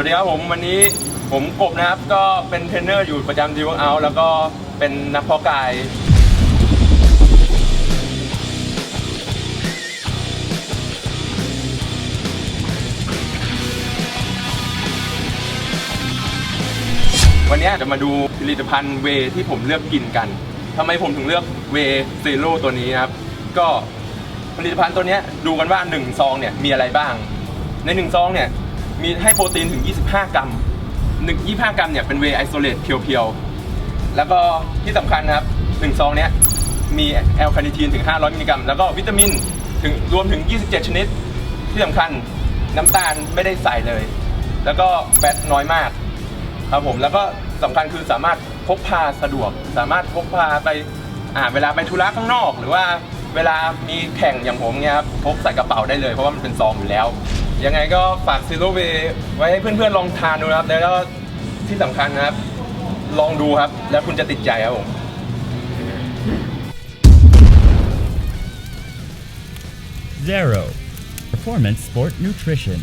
วัสดีครับผมวันนี้ผมกบนะครับก็เป็นเทรนเนอร์อยู่ประจำดีวเอาแล้วก็เป็นนักเพาะกายวันนี้จะมาดูผลิตภัณฑ์เวที่ผมเลือกกินกันทำไมผมถึงเลือกเวเซโร่ตัวนี้นะครับ ก็ผลิตภัณฑ์ตัวนี้ดูกันว่า1ซองเนี่ยมีอะไรบ้าง ใน1ซองเนี่ย มีให้โปรตีนถึง 25 กรัม1 25 กรัมเนี่ยเป็นเวไอโซเลตเพียวๆ แล้วก็ที่สำคัญนะครับ1ซองเนี้ยมีแอลคาเนิทีนถึง 500 มิลลิกรัม แล้วก็วิตามินถึงรวมถึง 27 ชนิด ที่สำคัญน้ำตาลไม่ได้ใส่เลย แล้วก็แฟตน้อยมากครับผม แล้วก็สำคัญคือสามารถพกพาสะดวก สามารถพกพาไปอ่าเวลาไปธุระข้างนอก หรือว่าเวลามีแข่งอย่างผมเนี่ยครับพกใส่กระเป๋าได้เลยเพราะว่ามันเป็นซองอยู่แล้ว ยังไงก็ฝากซีโร่เวไว้ให้เพื่อนๆลองทานดูนะครับ แล้วก็ที่สำคัญนะครับ ลองดูครับ แล้วคุณจะติดใจครับผม Zero Performance Sport Nutrition